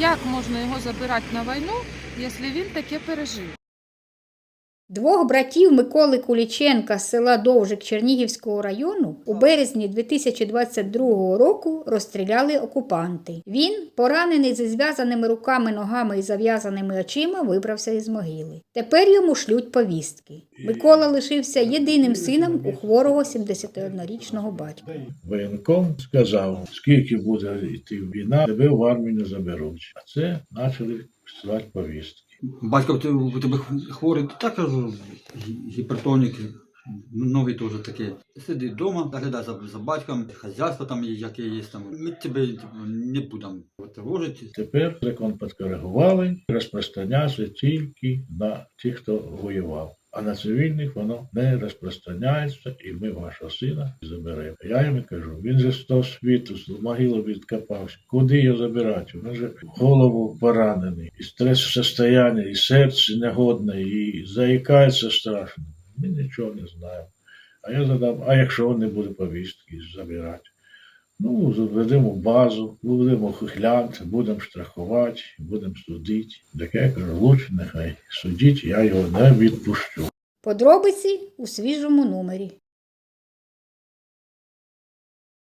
Як можна його забирати на війну, якщо він таке пережив? Двох братів Миколи Куліченка з села Довжик Чернігівського району у березні 2022 року розстріляли окупанти. Він, поранений зі зв'язаними руками, ногами і зав'язаними очима, вибрався із могили. Тепер йому шлють повістки. Микола лишився єдиним сином у хворого 71-річного батька. Воєнком сказав, скільки буде йти війна, тебе в армію не заберуть. А це почали писати повістки. Батько ти- у тебе хворий, так кажу, гіпертоніки, гіпертонік, новий теж такі. Сиди вдома, доглядай за, за батьком, хазяйство там є, яке є там. Ми тебе типу, не будемо тривожити. Тепер закон підкоригували, розпростанявся тільки на тих, хто воював. А на цивільних воно не розпространяється, і ми вашого сина заберемо. Я йому кажу, він же з того світу, з могили відкопався. Куди його забирати? Він же голову поранений, і стрес состояння, і серце негодне, і заїкається страшно. Ми нічого не знаємо. А я задав, а якщо не буде повістки забирати? Ну, заведемо базу, будемо хихлянти, будемо штрахувати, будемо судити. Таке кажу, лучше нехай судіть, я його не відпущу. Подробиці у свіжому номері.